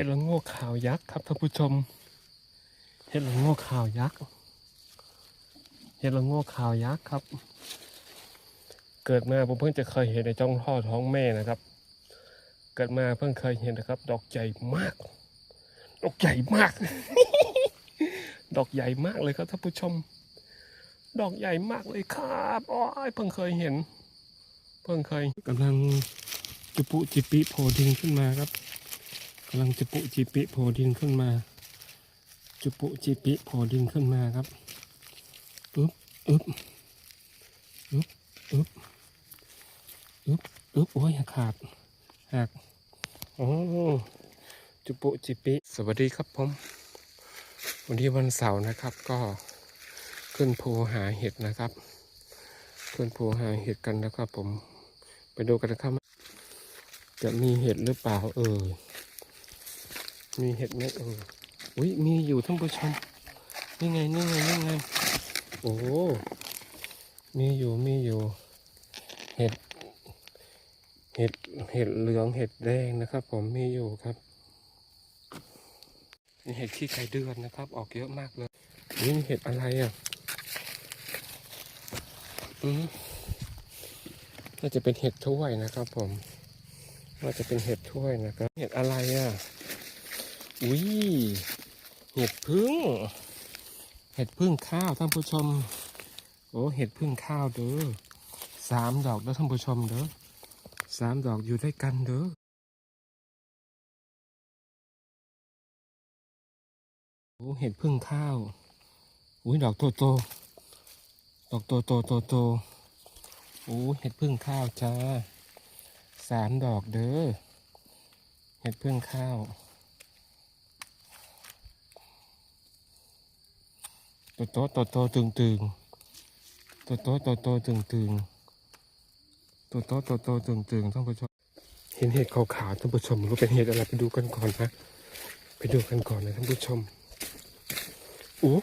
ห็ดละโงกขาวยักษ์ครับท่านผู้ชม เห็ดละโงกขาวยักษ์ เห็ดละโงกขาวยักษ์ครับ เกิดมาผมเพิ่งจะเคยเห็นในจ้องพ่อท้องแม่นะครับ เกิดมาเพิ่งเคยเห็นนะครับ ดอกใหญ่มาก ดอกใหญ่มาก ดอกใหญ่มากเลยครับท่านผู้ชม ดอกใหญ่มากเลยครับอ๋อยเพิ่งเคยเห็น เพิ่งเคยกำลังจุปุจิปิโผล่ดินขึ้นมาครับ กำลังจุปุจิปิโผล่ดินขึ้นมา จุปุจิปิโผล่ดินขึ้นมาครับอึ๊บอึ๊บอึ๊บอึ๊บอึ๊บอึ๊บโอ้ยขาดหักโอ้จุปุจิปิ สวัสดีครับผม วันนี้วันเสาร์นะครับ ก็ขึ้นภูหาเห็ดนะครับ ขึ้นภูหาเห็ดกันนะครับผม ไปดูกันนะครับ จะมีเห็ดหรือเปล่าเออ มีเห็ดไหมเอออุ้ยมีอยู่ท่านผู้ชมนี่ไงนี่ไงนี่ไงโอ้มีอยู่มีอยู่เห็ดเห็ดเห็ดเหลืองเห็ดแดงนะครับ ผมมีอยู่ครับมีเห็ดขี้ไก่เดือนนะครับ ออกเยอะมากเลยนี่เห็ดอะไรอะอืมน่าจะเป็นเห็ดถ้วยนะครับ ผมน่าจะเป็นเห็ดถ้วยนะครับ เห็ดอะไรอะ อุ้ยเห็ดพึ่ง เห็ดพึ่งข้าวท่านผู้ชม โอ้เห็ดพึ่งข้าวเด้อสามดอกแล้วท่านผู้ชมเด้อสามดอกอยู่ด้วยกันเด้อโอ้เห็ดพึ่งข้าวอุ้ยดอกโตโตดอกโตโตโตโตโอ้เห็ดพึ่งข้าวจ้าสามดอกเด้อเห็ดพึ่งข้าว ตโตโตโตตึงตึงตโตโตโตตึงตึงตโตโตโตตึงตึงท่านผู้ชมเห็นเห็ดขาวๆท่านผู้ชมรู้เป็นเห็ดอะไรไปดูกันก่อนนะไปดูกันก่อนนะท่านผู้ชมโอ้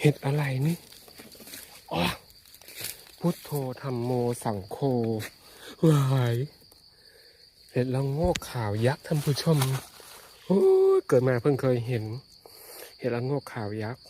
เห็ดอะไรนี่อ๋อพุทโธธรรมโมสังโฆวายเห็ดละโงกขาวยักษ์ท่านผู้ชมโอ้เกิดมาเพิ่งเคยเห็น เห็ดละโงกขาวยักษ์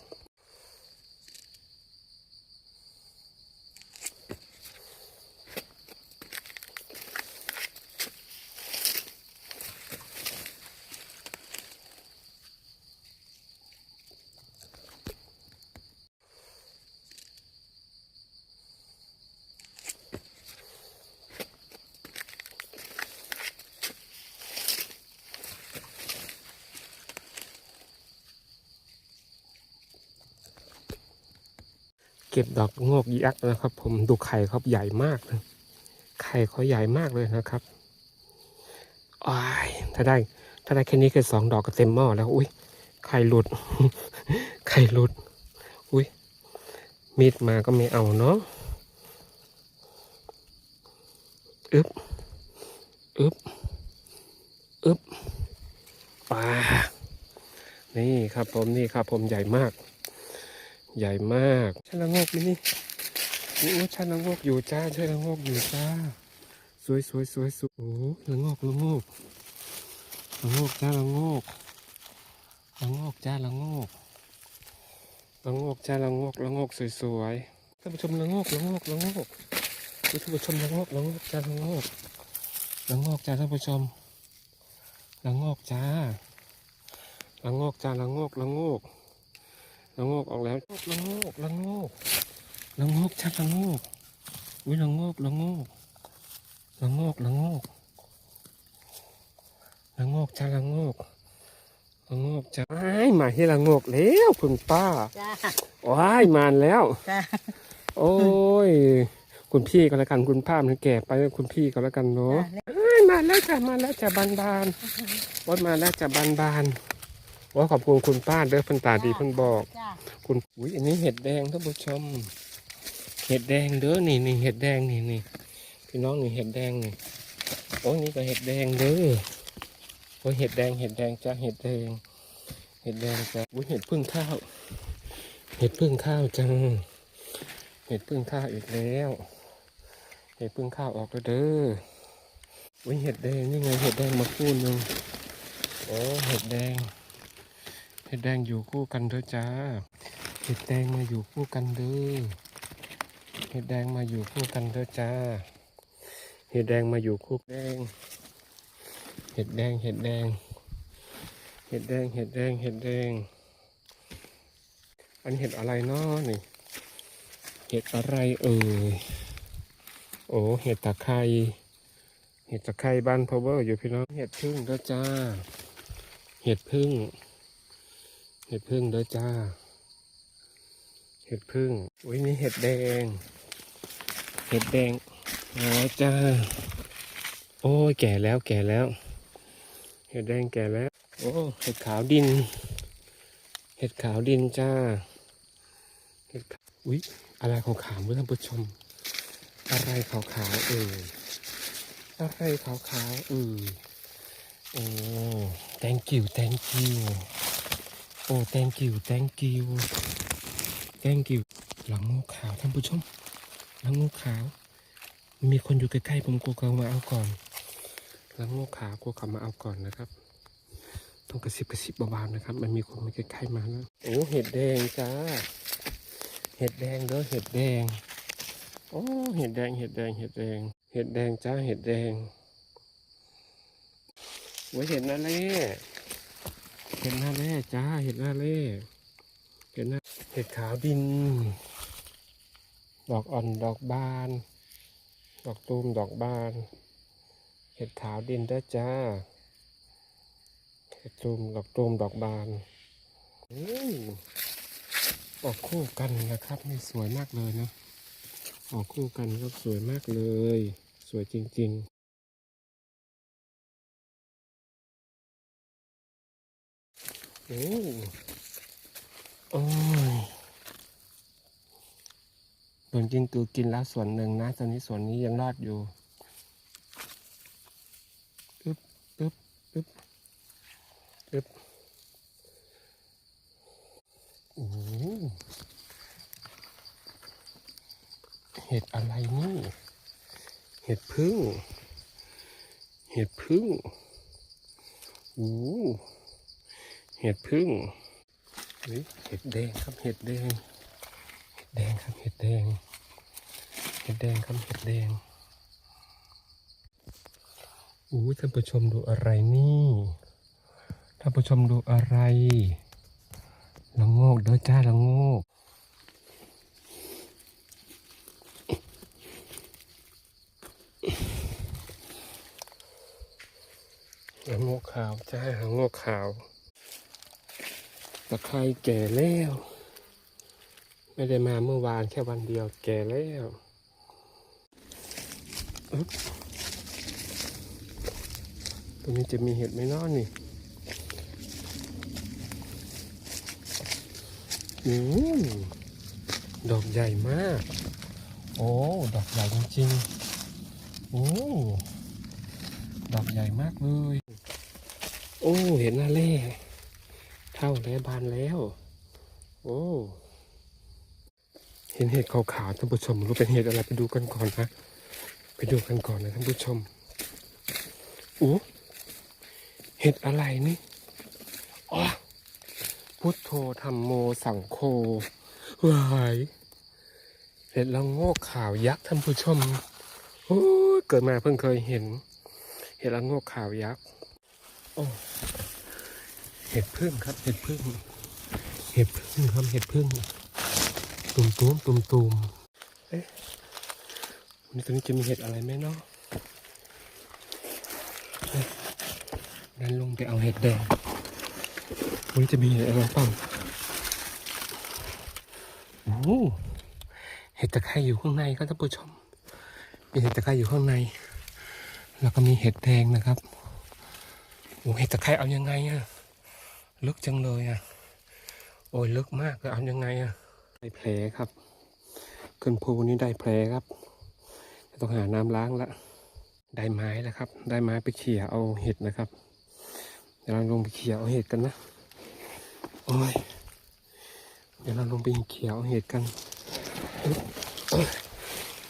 ก็บดอกโงกยักษ์นะครับ ผมดูไข่เขาใหญ่มากนะไข่เขาใหญ่มากเลยนะครับอ้ายถ้าได้ ถ้าได้แค่นี้แค่สองดอกก็เต็มหม้อแล้ว อุ้ยไข่หลุด ไข่หลุด อุ้ยมีดมาก็ไม่เอาเนาะอึบอึบอึบปลานี่ครับผมนี่ครับผมใหญ่มาก ใหญ่มากใช่ละโงกนี่โอ้ใช่ละโงกอยู่จ้าใช่ละโงกอยู่จ้า สวยสวยสวยสวยโอ้ละโงกละโงกละโงกจ้าละโงกละโงกจ้าละงกละงกจ้าละงกละงกสวยสวยท่านผู้ชมละโงกละโงกละโงกท่านผู้ชมละโงกละโงกจ้าละโงกละโงกจ้าท่านผู้ชมละโงกจ้าละโงกจ้าละโงกละโงก ละโงกออกแล้วละโงกละโงกละโงกชักละโงกอุ้ยละโงกละโงกละโงกละโงกละโงกชักละโงกละโงกจ้าอ้ายมาที่ละโงกแล้วคุณป้าจ้าว้ายมาแล้วจ้าโอ้ยคุณพี่ก็แล้วกันคุณป้ามันแก่ไปคุณพี่ก็แล้วกันเนาะอ้ายมาแล้วจ้ะมาแล้วจ้ะบานบานๆว่ามาแล้วจ้ะบานบานๆ ว่าขอบคุณคุณป้าเด้อเพิ่นตาดีเพิ่นบอก จ้าคุณอุ้ยอันนี้เห็ดแดงท่านผู้ชม เห็ดแดงเด้อนี่นี่เห็ดแดงนี่นี่พี่น้องนี่เห็ดแดงนี่โอ้ยนี่ก็เห็ดแดงเด้อโอ้ยเห็ดแดงเห็ดแดงจ้าเห็ดแดง เห็ดแดงจ้าอุ้ยเห็ดพึ่งข้าว เห็ดพึ่งข้าวจัง เห็ดพึ่งข้าวอีกแล้ว เห็ดพึ่งข้าวออกแล้วเด้ออุ้ยเห็ดแดงนี่ไงเห็ดแดงมาคู่หนึงโอ้เห็ดแดง เห็ดแดงอยู่คู่กันเด้อจ้า เห็ดแดงมาอยู่คู่กันเด้อ เห็ดแดงมาอยู่คู่กันเด้อจ้า เห็ดแดงมาอยู่คู่แดง เห็ดแดง เห็ดแดง เห็ดแดง เห็ดแดง เห็ดแดง อันเห็ดอะไรเนาะนี่ เห็ดอะไรเอ่ย โอ้เห็ดตะไคร้เห็ดตะไคร้บ้านพาวเวอร์อยู่พี่น้อง เห็ดพึ่งเด้อจ้า เห็ดพึ่ง เห็ดพึ่งเด้อจ้า เห็ดพึ่งอุ้ยนี่เห็ดแดง เห็ดแดงอ๋อจ้า โอ้ยแก่แล้วแก่แล้ว เห็ดแดงแก่แล้ว โอ้เห็ดขาวดิน เห็ดขาวดินจ้า เห็ดขาวอุ๊ยอะไรขาวขาวเพื่อนผู้ชม อะไรขาวขาวเอ่ยอะไรขาวขาวๆเอ่ยโอ้ thank you thank you โอ้ thank you thank you thank you หลังงูขาวท่านผู้ชม หลังงูขาว มีคนอยู่ใกล้ๆผมกลัวเขามาเอาก่อน หลังงูขาวกลัวเขามาเอาก่อนนะครับ ต้องกระซิบกระซิบเบาๆนะครับ มันมีคนมาใกล้ๆมาแล้วโอ้เห็ดแดงจ้า เห็ดแดงเด้อเห็ดแดง โอ้เห็ดแดงเห็ดแดงเห็ดแดง เห็ดแดงจ้าเห็ดแดงโอ้เห็ดนาเล่เห็ดนาเล่จ้า เห็ดนาเล่เห็ดนาเห็ดขาวดิน ดอกอ่อนดอกบาน ดอกตูมดอกบาน เห็ดขาวดินเด้จ้า เห็ดตูมดอกตูมดอกบานอออกคู่กันนะครับนี่สวยมากเลยนะ ออกคู่กันครับสวยมากเลย สวยจริง ๆ โอ้โอ้ยโดนจิงตูกินแล้วส่วนหนึ่งนะ ตอนนี้ส่วนนี้ยังรอดอยู่ปึ๊บปึ๊บปึ๊บปึ๊บโอ้โหเห็ดอะไรนี่ เห็ดพึ่ง เห็ดพึ่งโอ้ เห็ดพึ่งเฮ้ยเห็ดแดงครับเห็ดแดง เห็ดแดงครับเห็ดแดง เห็ดแดงครับเห็ดแดงโอ้ท่านผู้ชมดูอะไรนี่ท่านผู้ชมดูอะไรละโงกเด้อจ้าละโงกละโงกขาวจ้าละโงกขาว ตะไคร้แก่แล้ว ไม่ได้มาเมื่อวานแค่วันเดียวแก่แล้วตรงนี้จะมีเห็ดไหมน้อนี่อืมดอกใหญ่มาก โอ้ ดอกใหญ่จริงๆ โอ้ ดอกใหญ่มากเลย โอ้ เห็นหน้าเล่ เท่าแล้วบานแล้ว โอ้ เห็นเห็ดขาวๆท่านผู้ชมรู้เป็นเห็ดอะไรไปดูกันก่อนนะไปดูกันก่อนนะท่านผู้ชมโอ้เห็ดอะไรนี่อ๋อพุทโธธรรมโมสังโฆวายเห็ดละโงกขาวยักษ์ท่านผู้ชมโอ้เกิดมาเพิ่งเคยเห็น เห็ดละโงกขาวยักษ์โอ้ เห็ดพึ่งครับ เห็ดพึ่งเห็ดพึ่งครับเห็ดพึ่งตุ่มตุ่มตุ่มตุ่มเอ๊ะวันนี้ตรงนี้จะมีเห็ดอะไรไหมเนาะนั้นลงไปเอาเห็ดแดงวันนี้จะมีเห็ดอะไรบ้างโอ้โหเห็ดตะไคร้อยู่ข้างในครับท่านผู้ชม มีเห็ดตะไคร้อยู่ข้างใน แล้วก็มีเห็ดแดงนะครับโอ้เห็ดตะไคร้เอายังไงอะ ลึกจังเลยอะ โอ้ยลึกมากเลยเอายังไงอะ ได้แผลครับ ขึ้นภูนี้ได้แผลครับ ต้องหาน้ำล้างละ ได้ไม้แล้วครับ ได้ไม้ไปเขี่ยเอาเห็ดนะครับ เดี๋ยวเราลงไปเขี่ยเอาเห็ดกันนะ โอ้ย เดี๋ยวเราลงไปเขี่ยเอาเห็ดกัน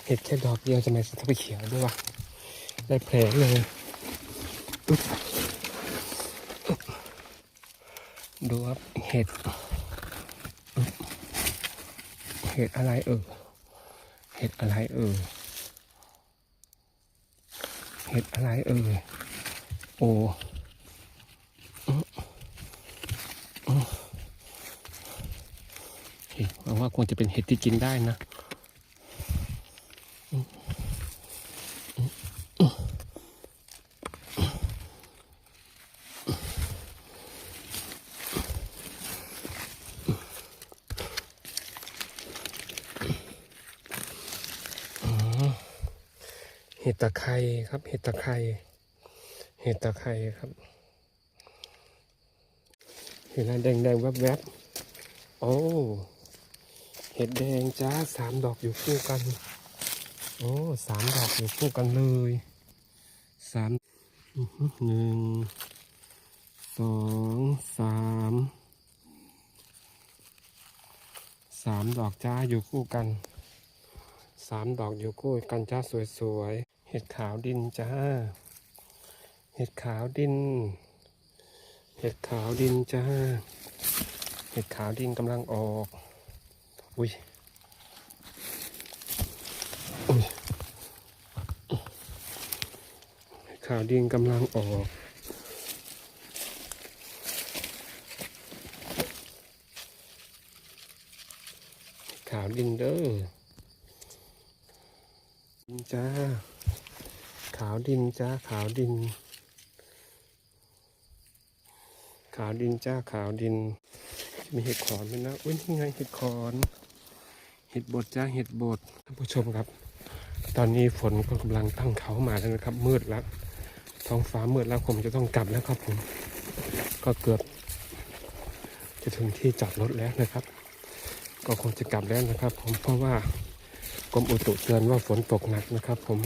เห็ดแค่ดอกเดียวจะไม่ต้องไปเขี่ยด้วยวะได้แผลเลยอึ๊บอึ๊บ ดูครับเห็ด เห็ดอะไรเออ เห็ดอะไรเออ เห็ดอะไรเออ โอ้เหวังว่าคงจะเป็นเห็ดที่กินได้นะ ห็ดตะไคร้ครับ เห็ดตะไคร้เห็ดตะไคร้ครับ เห็ดอะไรแดงแดงๆแวบแวบๆโอ้เห็ดแดงจ้าสามดอกอยู่คู่กัน โอ้สามดอกอยู่คู่กันเลยสามหนึ่งสองสามสามดอกจ้าอยู่คู่กันสามดอกอยู่คู่กันจ้าสวย เห็ดขาวดินจ้า เห็ดขาวดิน เห็ดขาวดินจ้า เห็ดขาวดินกำลังออก อุ้ย อุ้ย เห็ดขาวดินกำลังออกเห็ดขาวดินเด้อจ้า ขาวดินจ้าขาวดิน ขาวดินจ้าขาวดิน มีเห็ดขอนไหมนะอุ้ยนี่ไงเห็ดขอน เห็ดบดจ้าเห็ดบดท่านผู้ชมครับ ตอนนี้ฝนก็กำลังตั้งเขามาแล้วนะครับ มืดแล้วท้องฟ้ามืดแล้วผมจะต้องกลับแล้วครับผม ก็เกือบ จะถึงที่จอดรถแล้วนะครับ ก็คงจะกลับแล้วนะครับ ผมเพราะว่ากรมอุตุเตือนว่าฝนตกหนักนะครับ ผม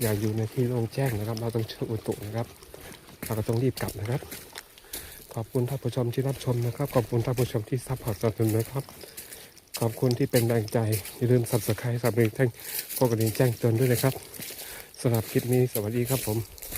อย่าอยู่ในที่โล่งแจ้งนะครับ เราต้องเชื่ออุตุนะครับเราก็ต้องรีบกลับนะครับ ขอบคุณท่านผู้ชมที่รับชมนะครับ ขอบคุณท่านผู้ชมที่ซัพพอร์ตสนับสนุนนะครับ ขอบคุณที่เป็นแรงใจ อย่าลืมสับสไครต์สับเรงแจ้งพวกกระดิ่งแจ้งเตือนด้วยนะครับสำหรับคลิปนี้สวัสดีครับผม